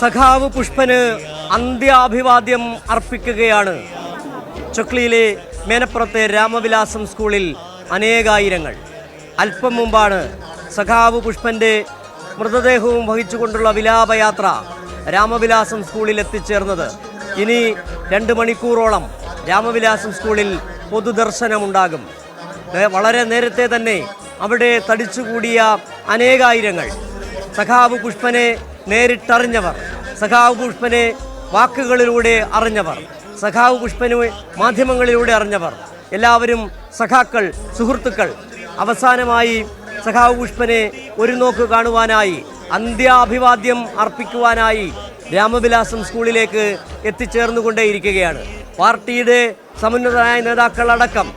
സഖാവ് പുഷ്പന് അന്ത്യാഭിവാദ്യം അർപ്പിക്കുകയാണ്. ചൊക്ലിയിലെ മേനപ്പുറത്തെ രാമവിലാസം സ്കൂളിൽ അനേകായിരങ്ങൾ. അല്പം മുമ്പാണ് സഖാവ് പുഷ്പന്റെ മൃതദേഹവും വഹിച്ചുകൊണ്ടുള്ള വിലാപയാത്ര രാമവിലാസം സ്കൂളിൽ എത്തിച്ചേർന്നത്. ഇനി രണ്ട് മണിക്കൂറോളം രാമവിലാസം സ്കൂളിൽ പൊതുദർശനമുണ്ടാകും. വളരെ നേരത്തെ തന്നെ അവിടെ തടിച്ചുകൂടിയ അനേകായിരങ്ങൾ. സഖാവ് പുഷ്പനെ നേരിട്ടറിഞ്ഞവർ. സഖാവ് പുഷ്പനെ വാക്കുകളിലൂടെ അറിഞ്ഞവർ. സഖാവ് പുഷ്പന് മാധ്യമങ്ങളിലൂടെ അറിഞ്ഞവർ. എല്ലാവരും സഖാക്കൾ സുഹൃത്തുക്കൾ. അവസാനമായി സഖാവ് പുഷ്പനെ ഒരു നോക്ക് കാണുവാനായി അന്ത്യാഭിവാദ്യം അർപ്പിക്കുവാനായി രാമവിലാസം സ്കൂളിലേക്ക് എത്തിച്ചേർന്നുകൊണ്ടേയിരിക്കുകയാണ്. പാർട്ടിയുടെ സമുന്നതരായ നേതാക്കളടക്കം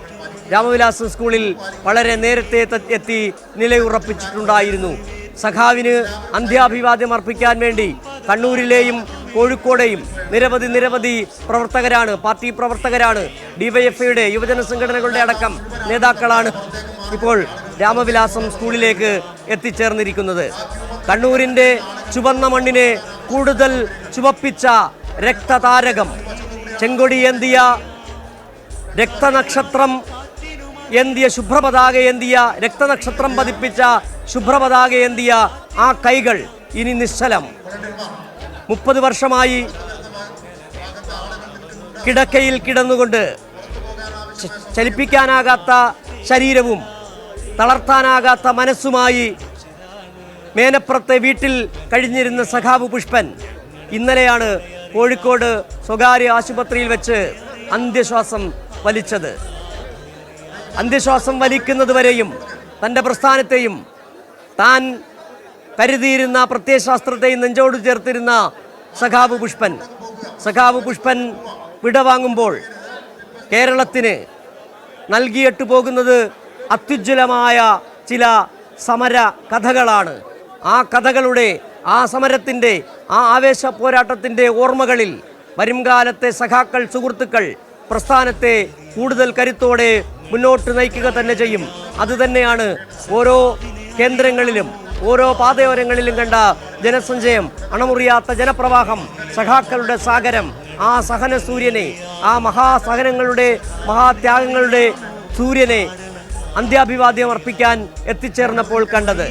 രാമവിലാസം സ്കൂളിൽ വളരെ നേരത്തെ എത്തി നിലയുറപ്പിച്ചിട്ടുണ്ടായിരുന്നു. സഖാവിന് അന്ത്യാഭിവാദ്യം അർപ്പിക്കാൻ വേണ്ടി കണ്ണൂരിലെയും കോഴിക്കോടെയും നിരവധി നിരവധി പ്രവർത്തകരാണ് പാർട്ടി പ്രവർത്തകരാണ് ഡിവൈഎഫ്ഐയുടെ യുവജന സംഘടനകളുടെ അടക്കം നേതാക്കളാണ് ഇപ്പോൾ രാമവിലാസം സ്കൂളിലേക്ക് എത്തിച്ചേർന്നിരിക്കുന്നത്. കണ്ണൂരിന്റെ ചുവന്ന മണ്ണിനെ കൂടുതൽ ചുവപ്പിച്ച രക്തതാരകം ചെങ്കൊടിയേന്തിയ രക്തനക്ഷത്രം എന്തിയ ശുഭ്രപതാക എന്തിയ രക്തനക്ഷത്രം പതിപ്പിച്ച ശുഭ്രപതാക എന്തിയ ആ കൈകൾ ഇനി നിശ്ചലം. മുപ്പത് വർഷമായി കിടക്കയിൽ കിടന്നുകൊണ്ട് ചലിപ്പിക്കാനാകാത്ത ശരീരവും തളർത്താനാകാത്ത മനസ്സുമായി മേനപ്പുറത്തെ വീട്ടിൽ കഴിഞ്ഞിരുന്ന സഖാബ് പുഷ്പൻ ഇന്നലെയാണ് കോഴിക്കോട് സ്വകാര്യ ആശുപത്രിയിൽ വെച്ച് അന്ത്യശ്വാസം വലിച്ചത്. അന്ത്യശ്വാസം വലിക്കുന്നതുവരെയും തന്റെ പ്രസ്ഥാനത്തെയും താൻ കരുതിയിരുന്ന പ്രത്യയശാസ്ത്രത്തെ നെഞ്ചോട് ചേർത്തിരുന്ന സഖാബ് പുഷ്പൻ. സഖാബ് പുഷ്പൻ വിടവാങ്ങുമ്പോൾ കേരളത്തിന് നൽകിയിട്ട് പോകുന്നത് അത്യുജ്വലമായ ചില സമര കഥകളാണ്. ആ കഥകളുടെ ആ സമരത്തിന്റെ ആ ആവേശ പോരാട്ടത്തിന്റെ ഓർമ്മകളിൽ വരുംകാലത്തെ സഖാക്കൾ സുഹൃത്തുക്കൾ പ്രസ്ഥാനത്തെ കൂടുതൽ കരുത്തോടെ മുന്നോട്ട് നയിക്കുക തന്നെ ചെയ്യും. അതുതന്നെയാണ് ഓരോ കേന്ദ്രങ്ങളിലും ഓരോ പാതയോരങ്ങളിലും കണ്ട ജനസഞ്ചയം അണമുറിയാത്ത ജനപ്രവാഹം സഖാക്കളുടെ സാഗരം ആ സഹന സൂര്യനെ ആ മഹാസഹനങ്ങളുടെ മഹാത്യാഗങ്ങളുടെ സൂര്യനെ അന്ത്യാഭിവാദ്യം അർപ്പിക്കാൻ എത്തിച്ചേർന്നപ്പോൾ കണ്ടത്.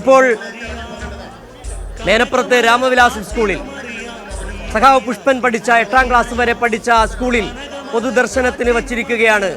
ഇപ്പോൾ മേനപ്പുറത്തെ രാമവിലാസം സ്കൂളിൽ സഖാവ് പുഷ്പൻ പഠിച്ച എട്ടാം ക്ലാസ് വരെ പഠിച്ച സ്കൂളിൽ പൊതുദർശനത്തിന് വച്ചിരിക്കുകയാണ്